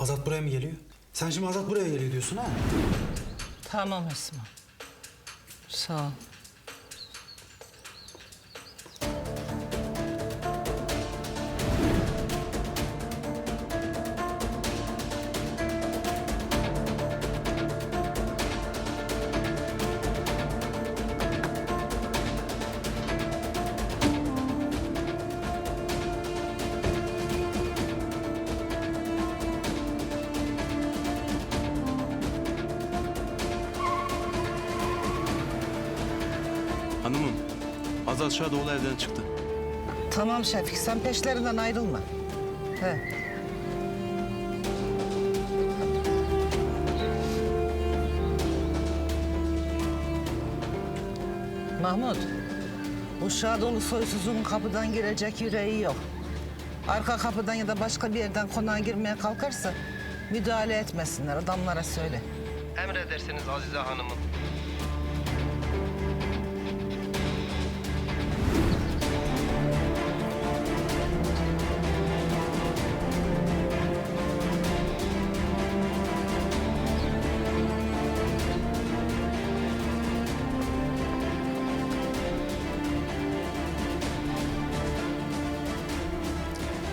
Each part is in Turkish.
Azat buraya mı geliyor? Sen şimdi Azat buraya geliyor diyorsun ha? Tamam Esma. Sağ ol. Azat Şadoğlu evden çıktı. Tamam Şefik sen peşlerinden ayrılma. He. Mahmut, bu Şadoğlu soysuzun kapıdan girecek yüreği yok. Arka kapıdan ya da başka bir yerden konağa girmeye kalkarsa müdahale etmesinler adamlara söyle. Emredersiniz Azize Hanım'ın.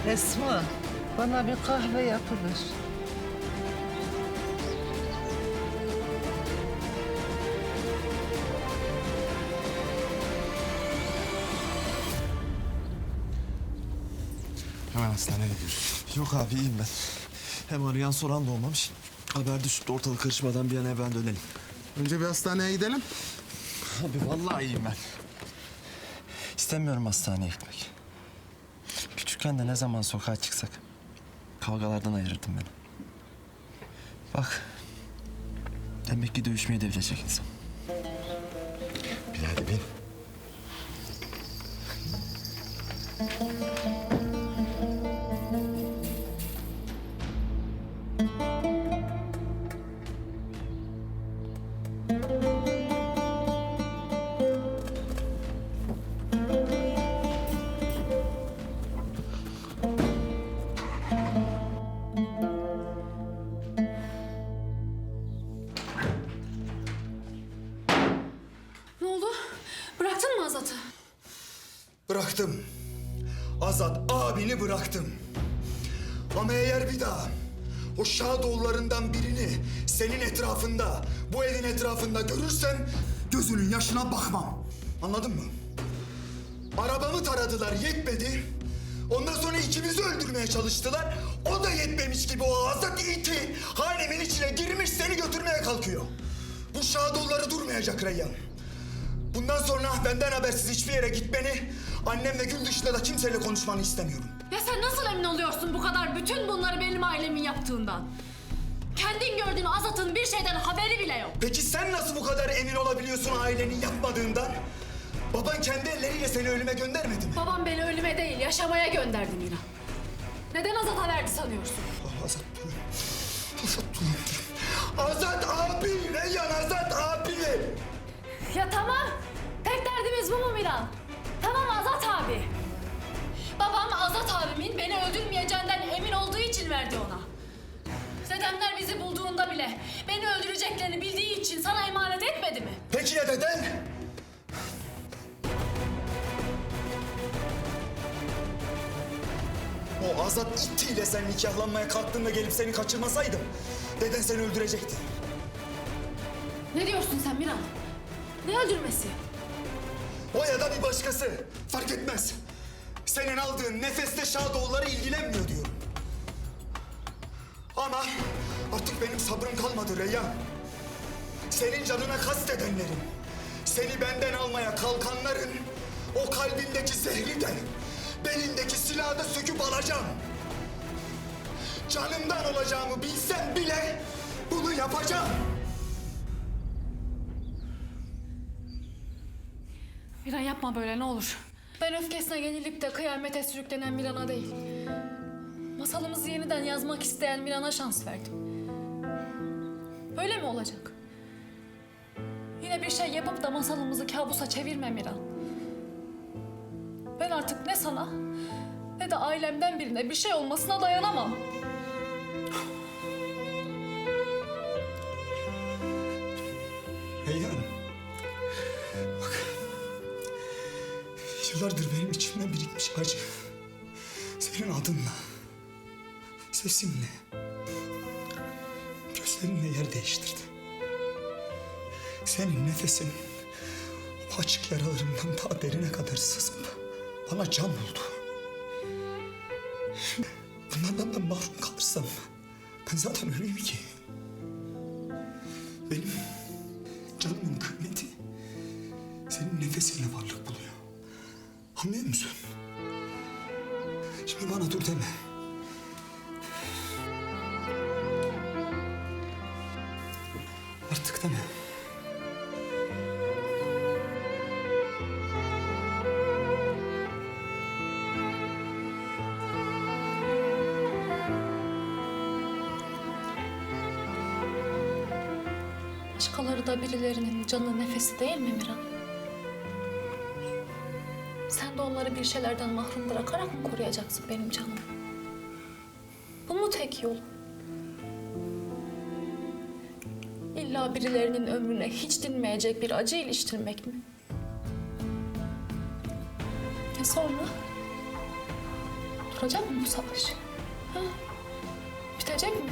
Esma, bana bir kahve yapılır. Hemen hastaneye gidiyoruz. Yok abi iyiyim ben. Hem arayan soran da olmamış. Haber düşüp de ortalık karışmadan bir an evvel dönelim. Önce bir hastaneye gidelim. Abi vallahi iyiyim ben. İstemiyorum hastaneye gitmek. Küçükken de ne zaman sokağa çıksak kavgalardan ayırırdım beni. Bak. Demek ki dövüşmeyi de bilecek insan. Bir hadi bin. Azat abini bıraktım. Ama eğer bir daha o Şadoğullarından birini senin etrafında, bu evin etrafında görürsem gözünün yaşına bakmam. Anladın mı? Arabamı taradılar yetmedi. Ondan sonra ikimizi öldürmeye çalıştılar. O da yetmemiş gibi o Azat iti hanemin içine girmiş seni götürmeye kalkıyor. Bu Şadoğulları durmayacak Reyyan. Bundan sonra benden habersiz hiçbir yere gitmeni, annem ve Gül dışında da kimseyle konuşmanı istemiyorum. Ya sen nasıl emin oluyorsun bu kadar bütün bunları benim ailemin yaptığından? Kendin gördüğün Azat'ın bir şeyden haberi bile yok. Peki sen nasıl bu kadar emin olabiliyorsun ailenin yapmadığından? Baban kendi elleriyle seni ölüme göndermedi mi? Babam beni ölüme değil yaşamaya gönderdi Mira. Neden Azat'a verdi sanıyorsun? Azat. Azat. Azat abi! Reyyan Azat Dedemler bizi bulduğunda bile beni öldüreceklerini bildiği için sana emanet etmedi mi? Peki ya deden? O Azat itiyle sen nikahlanmaya kalktığında gelip seni kaçırmasaydım... ...deden seni öldürecekti. Ne diyorsun sen Miran? Ne öldürmesi? O ya da bir başkası. Fark etmez. Senin aldığın nefeste Şadoğulları ilgilenmiyor diyorum. Ama artık benim sabrım kalmadı Reyyan. Senin canına kastedenlerin, seni benden almaya kalkanların o kalbindeki zehri de, belindeki silahı da söküp alacağım. Canımdan olacağımı bilsem bile bunu yapacağım. Miran yapma böyle ne olur. Ben öfkesine yenilip de kıyamete sürüklenen Miran'a değil. Masalımızı yeniden yazmak isteyen Miran'a şans verdim. Öyle mi olacak? Yine bir şey yapıp da masalımızı kabusa çevirme Miran. Ben artık ne sana ne de ailemden birine bir şey olmasına dayanamam. Hey Bak. Yıllardır benim içimde birikmiş acı. Senin adınla sesinle, gözlerinle yer değiştirdi. Senin nefesin o açık yaralarımdan daha derine kadar sızıp bana can oldu. Bunlardan ben mahrum kalırsam ben zaten öleyim ki. Benim canımın kıymeti senin nefesinle varlık buluyor. Anlıyor musun? Şimdi bana dur deme. Artık deme. Başkaları da birilerinin canı nefesi değil mi Miran? Sen de onları bir şeylerden mahrum bırakarak mı koruyacaksın benim canımı? Bu mu tek yol? İlla birilerinin ömrüne hiç dinmeyecek bir acı iliştirmek mi? Ya sonra? Duracak mı bu savaş? Ha? Bitecek mi?